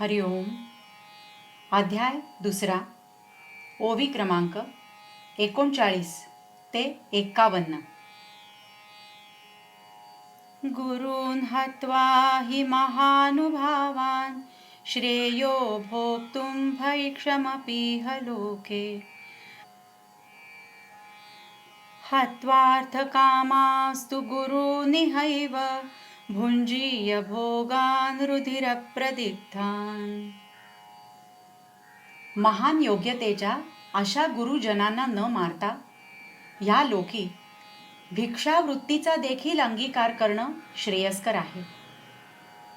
हरिओम अध्याय दुसरा. ओवी क्रमांक एकोणचाळीस ते एक्कावन्न गुरून् हत्वा हि महानुभावान् श्रेयो भोक्तुं भैक्षमपीह लोके हत्वार्थकामास्तु गुरुनिहैव भुञ्जीय भोगान् रुधिरप्रदिग्धान् महान योग्यतेच्या अशा गुरुजनांना न मारता या लोकी भिक्षावृत्तीचा देखील अंगीकार करणं श्रेयस्कर आहे.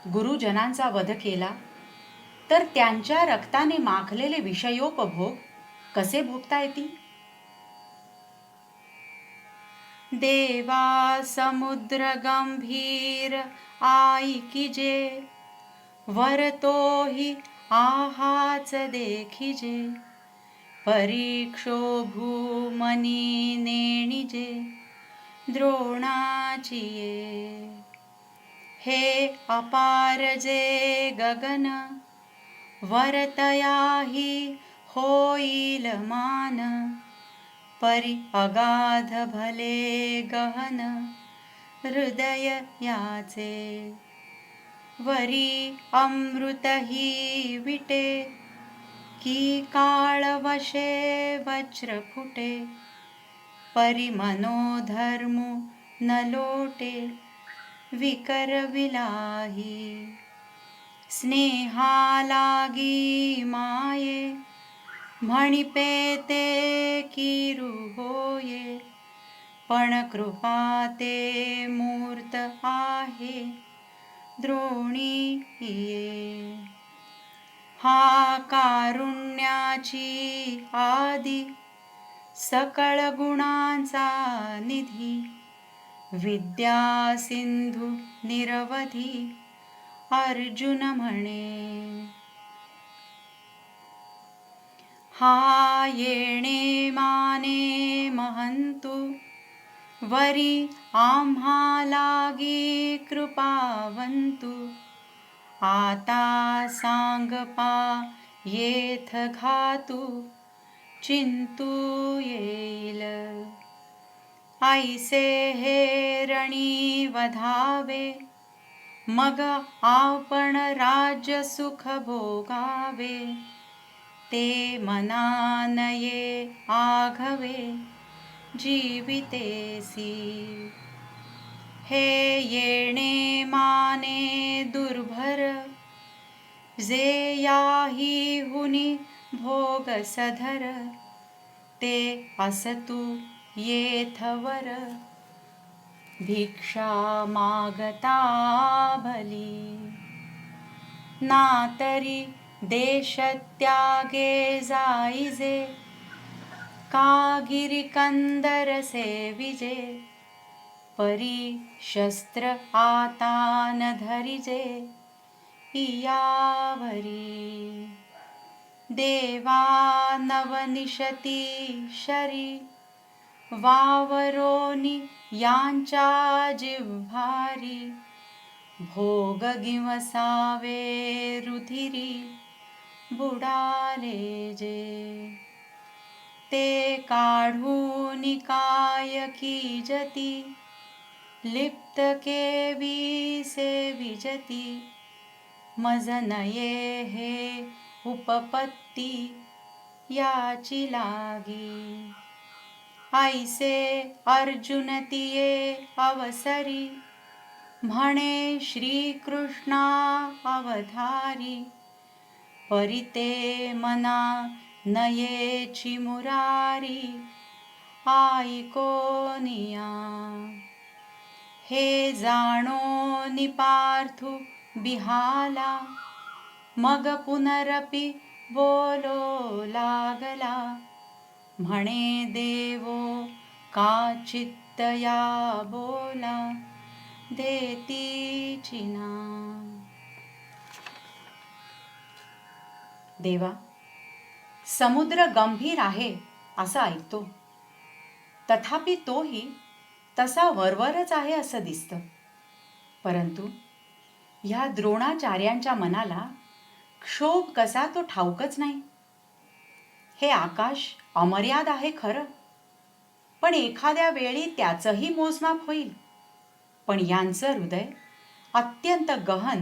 गुरुजनांचा वध केला तर त्यांच्या रक्ताने माखलेले विषयोपभोग कसे भोगता येतील? देवा समुद्र गंभीर आईकिजे वरतोही आहाच देखिजे परीक्षो भूमनी नेणिजे द्रोणाचिये हे अपार जे गगन वरतयाही होईल मान। परि अगाध भले गहन हृदय याचे. वरी अमृत ही विटे की काळ वशे वज्र फुटे. परी न लोटे विकर विलाही. स्नेहा लागी माये म्हणिपे ते किरु होये पण कृपा ते मूर्त आहे द्रोणी ये हा कारुण्याची आदी सकळ गुणांचा निधी विद्या सिंधू निरवधी अर्जुन म्हणे. हा येणे माने महंतु वरी आम्हा लागी कृपावंतु। आता सांगपा येथ घातू चिंतू येईल। ऐसे हे रणी वधावे मग आपण राज्य सुख भोगावे। ते मनानये आघवे जीवितेसी हे येणे माने दुर्भर जे याही हुनी भोग सधर ते असतु येथवर. भिक्षा मागता भली नातरी देश त्यागे जाईजे कागिरी कंदर सेविजे। परी शस्त्र आता न धरिजे। इयावरी। देवा नवनिशती शरी। वावरोनी यांच्या जिव्हारी भोग गिवसावे रुधिरी। बुडाले जे. ते काढून काय की जती. लिप्त केवी से विजती. मज नये हे उपपत्ती याची लागी. ऐसे अर्जुन तिये अवसरी. म्हणे श्रीकृष्णा अवधारी. परिते मना नयेची मुरारी आईकोनिया हे जाणो निपार्थू बिहाला मग पुनरपि बोलो लागला। म्हणे देवो का चित्तया बोला देती देवा समुद्र गंभीर आहे असं ऐकतो. तथापि तोही तसा वरवरच आहे असं दिसतं. परंतु ह्या द्रोणाचार्यांच्या मनाला क्षोभ कसा तो ठाऊकच नाही. हे आकाश अमर्याद आहे खरं पण एखाद्या वेळी त्याचंही मोजमाप होईल. पण यांचं हृदय अत्यंत गहन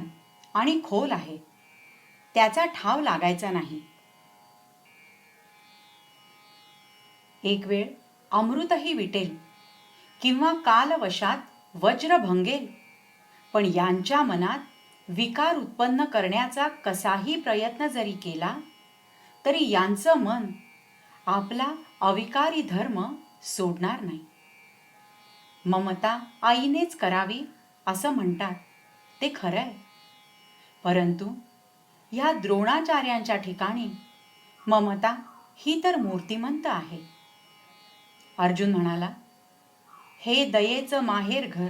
आणि खोल आहे. त्याचा ठाव लागायचा नाही. एक वेळ अमृतही विटेल किंवा कालवशात वज्र भंगेल पण यांच्या मनात विकार उत्पन्न करण्याचा कसाही प्रयत्न जरी केला तरी यांचं मन आपला अविकारी धर्म सोडणार नाही. ममता आईनेच करावी असं म्हणतात ते खरं आहे परंतु ह्या द्रोणाचार्यांच्या ठिकाणी ममता ही तर मूर्तिमंत आहे. अर्जुन म्हणाला हे दयेचं माहेर घर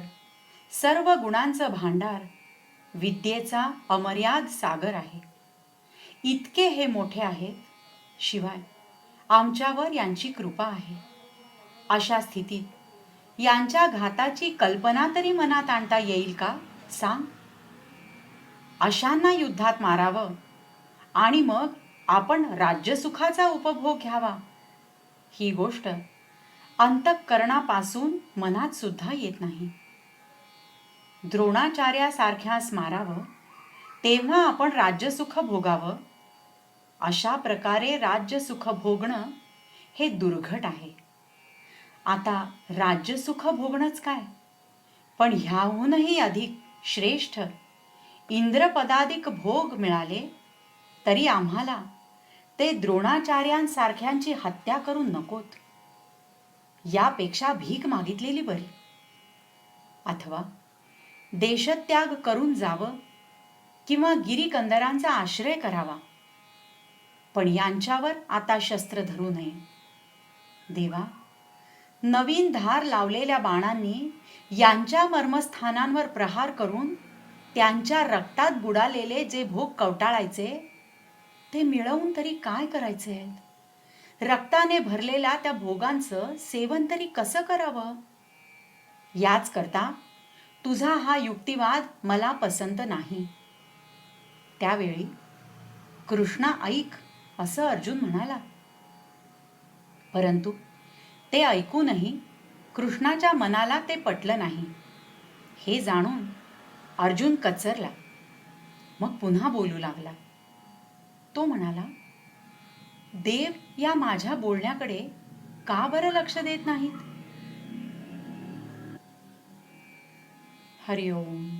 सर्व गुणांचं भांडार विद्येचा अमर्याद सागर आहे. इतके हे मोठे आहेत शिवाय आमच्यावर यांची कृपा आहे. अशा स्थितीत यांच्या घाताची कल्पना तरी मनात आणता येईल का? सांग. अशांना युद्धात मारावं. आणि मग आपण राज्यसुखाचा उपभोग घ्यावा. ही गोष्ट अंतःकरणापासून मनात सुद्धा येत नाही. द्रोणाचार्यासारख्यास मारावं तेव्हा आपण राज्यसुख भोगावं अशा प्रकारे राज्यसुख भोगणं हे दुर्घट आहे. आता राज्यसुख भोगणंच काय? पण ह्याहूनही अधिक श्रेष्ठ इंद्रपदाधिक भोग मिळाले तरी आम्हाला ते द्रोणाचार्यांसारख्यांची हत्या करून नकोत. यापेक्षा भीक मागितलेली बरी. अथवा देशत्याग करून जावं किंवा गिरीकंदरांचा आश्रय करावा. पण यांच्यावर आता शस्त्र धरू नये. देवा नवीन धार लावलेल्या बाणांनी यांच्या मर्मस्थानांवर प्रहार करून त्यांच्या रक्तात बुडालेले जे भोग कवटाळायचे ते मिळवून तरी काय करायचे? रक्ताने भरलेल्या त्या भोगांचं सेवन तरी कसं करावं? याच करता तुझा हा युक्तिवाद मला पसंत नाही. त्यावेळी कृष्णा ऐक असं अर्जुन म्हणाला. परंतु ते ऐकूनही कृष्णाच्या मनाला ते पटलं नाही. हे जाणून अर्जुन कचरला. मग पुन्हा बोलू लागला. तो म्हणाला देव या माझ्या बोलण्याकडे का बरं लक्ष देत नाहीत? हरिओम.